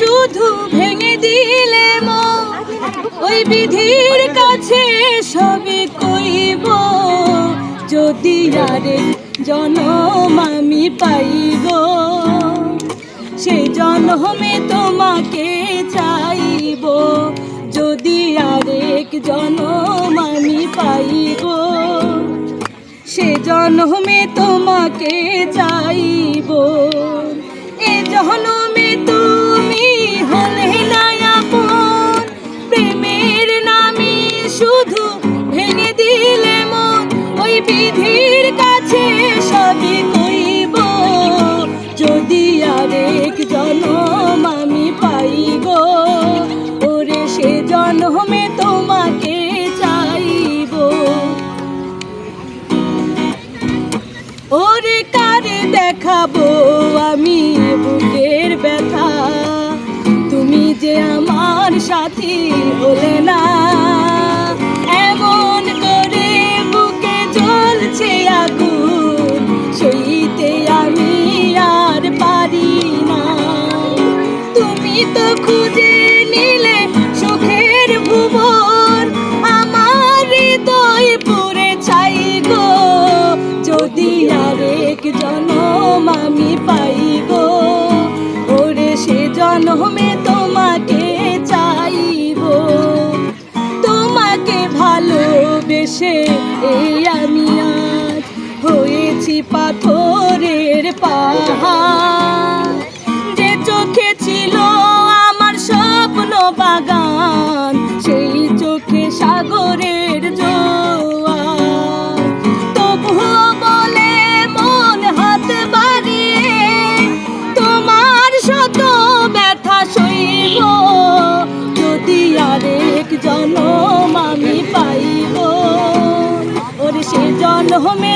শুধু ভেঙে দিলে ওই বিধির কাছে সবে কইব। যদি আরে জনম আমি পাইব, সে জন্মে তোমাকে চাইব। যদি আরেক জনম আমি পাইব, সে জন্মে তোমাকে চাইব। এ জন্মে বিধির কাছে সবই কইব। যদি আরেক জনম আমি পাই গো ওরে সে জন্মে তোমাকে চাইব। ওরে কারে দেখাবো আমি বুকের ব্যথা? তুমি যে আমার সাথী তো খুঁজে নিলে সুখের ভুবন আমার হৃদয় পুরে চাই গো। যদি আরেক জনম আমি পাই গো, ওরে সে জনমে তোমাকে চাইব তোমাকে ভালোবেসে এই আমি আজ হয়েছি পাথরের পাহাড়। বাগান সেই চোখে সাগরের জোয়ার তবুও বলে মন হাত বাড়িয়ে, তোমার শত ব্যথা সইব, যদি আরেক জনম আমি পাইব। ওরে সে জন্মে